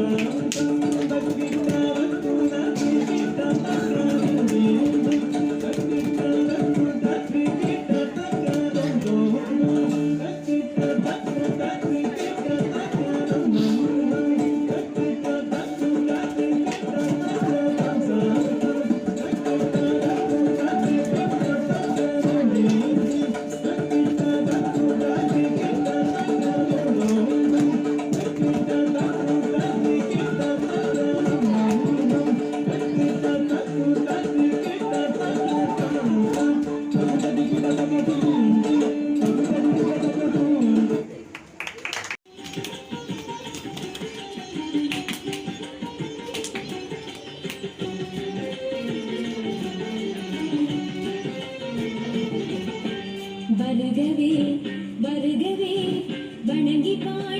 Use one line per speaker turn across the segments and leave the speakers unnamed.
Thank you.
வருகவே வணங்கி பாடி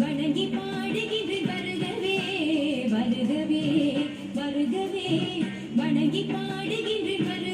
வணங்கி பாடுகிறது வருகவே வருகவே வருகவே வணங்கி பாடுகிறது வருக